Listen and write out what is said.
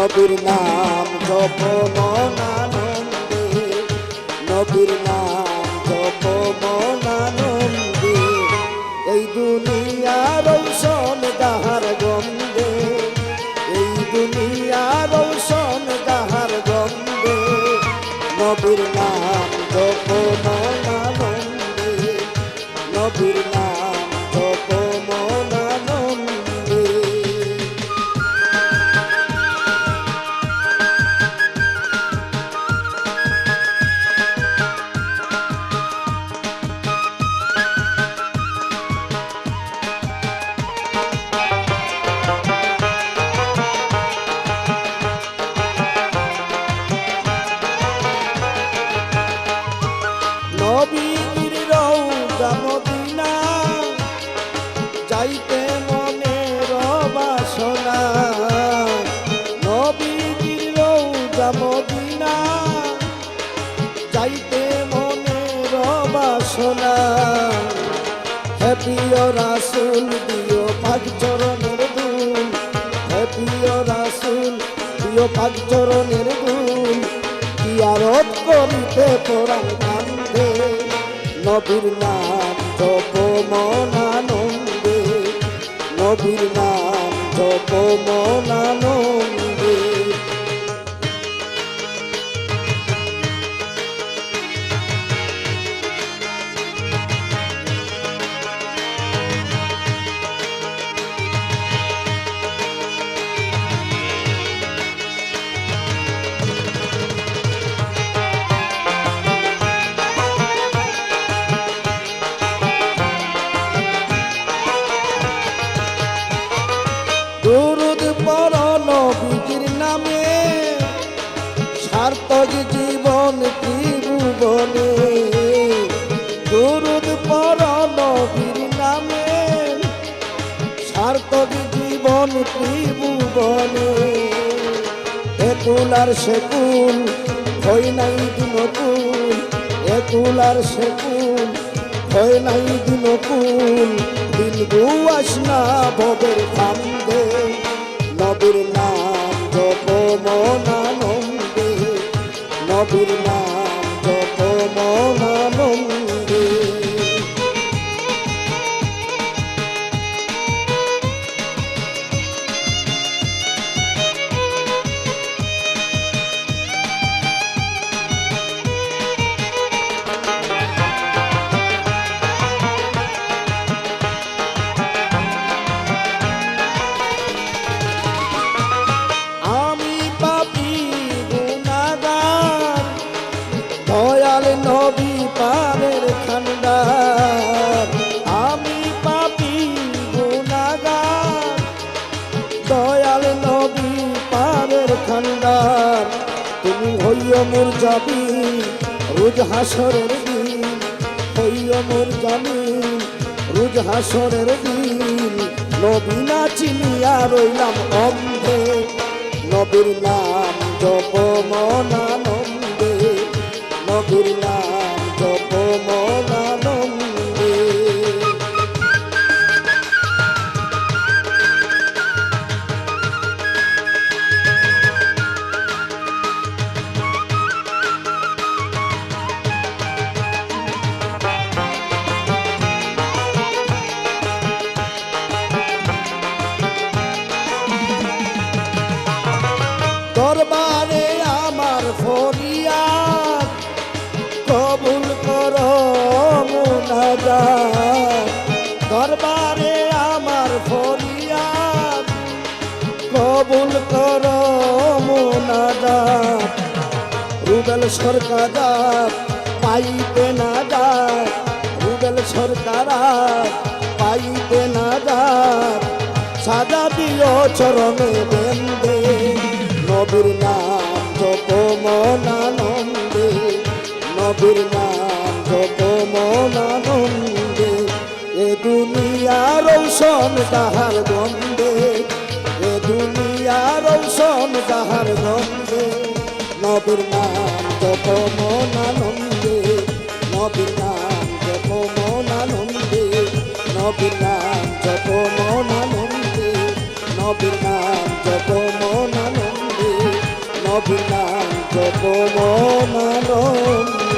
নবীর নাম জপ মনানন্দে নবীর নাম জপ মনানন্দে এই দুনিয়ার সন দাহার নবীর রৌদা মদিনা। যাইতে মনের বাসনা। নবীর রৌদা মদিনা। যাইতে মনের বাসনা। হে রাসুল দিও পাক চরণের দুল হে রাসুল দিও পাক চরণের দুল জিয়ারত করিতে পোড়ান কান্দে নবীর নাম জপ মনানন্দে। নবীর নাম জপ মনানন্দে। দুরুদ পর নবীজির নামে, সার্থক জীবন ত্রিভুবনে। দুরুদ পর নবীর নামে, সার্থক জীবন ত্রিভুবনে। একুল আর সেকুল হই নাই দিনকুল একুল আর সেকুল হয় নাই দিনকুল দিন আসনা ভবের কান্দে। নবীর নাম জপ মনানন্দে নবীর নাম তুমি হইয় মোর যাবি রোজ হাসরের দিন। হইয় মোর জামি, রোজ হাসরের দিন। নবী না চিনিয়া রইলাম অন্ধে, নবীর নাম জপ মনানন্দে কবুল কর মুনাজাত রুবেল সরকার পাইতে না যায়। রুবেল সরকার পাইতে না যায়। সাজা দিও চরণে বেন্দে। নবীর নাম জপ মনানন্দে। নবীর নাম জপ মনানন্দে। এ দুনিয়ার সন তাহার এ দুনিয়ার ঔষণ তাহার গন্ধে, নবীর নাম জপ মনানন্দে, নবীর নাম জপ মনানন্দে, নবীর নাম জপ মনানন্দে, নবীর নাম জপ মনানন্দে নবীনাম জপ মনানন্দে।